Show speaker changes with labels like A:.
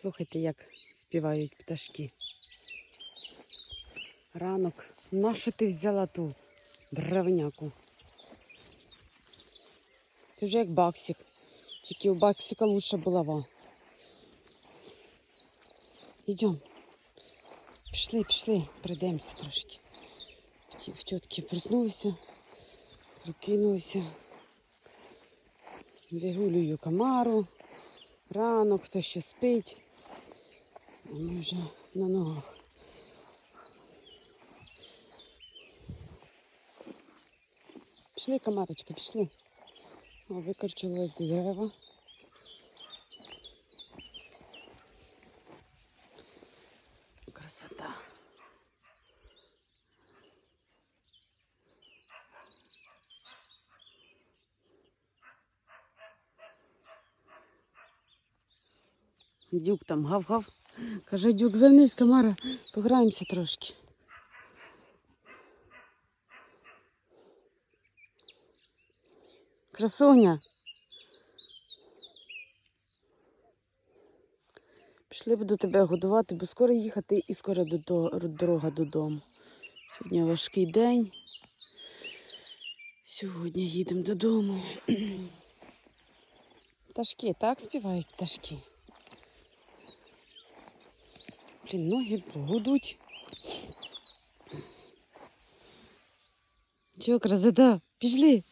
A: Слухайте, як співають пташки. Ранок. Нащо ти взяла ту древняку? Ти вже як баксик. Тільки у баксика лучше булава. Йдемо. Пішли, пішли, прийдемося трошки. В тітки проснулися, прокинулися. Вигулюю комару. Ранок, хто ще спить. Ми вже на ногах. Пішли, комарочки, пішли. О, викорчували дерева. Красота. Дюк там гав-гав. Каже, Дюк, вернись, Камара, пограємося трошки. Красуня. Пішли буду тебе годувати, бо скоро їхати і скоро дорога додому. Сьогодні важкий день. Сьогодні їдемо додому. Пташки, так співають пташки. Блін, ноги гудуть. Чого, красота? Пішли.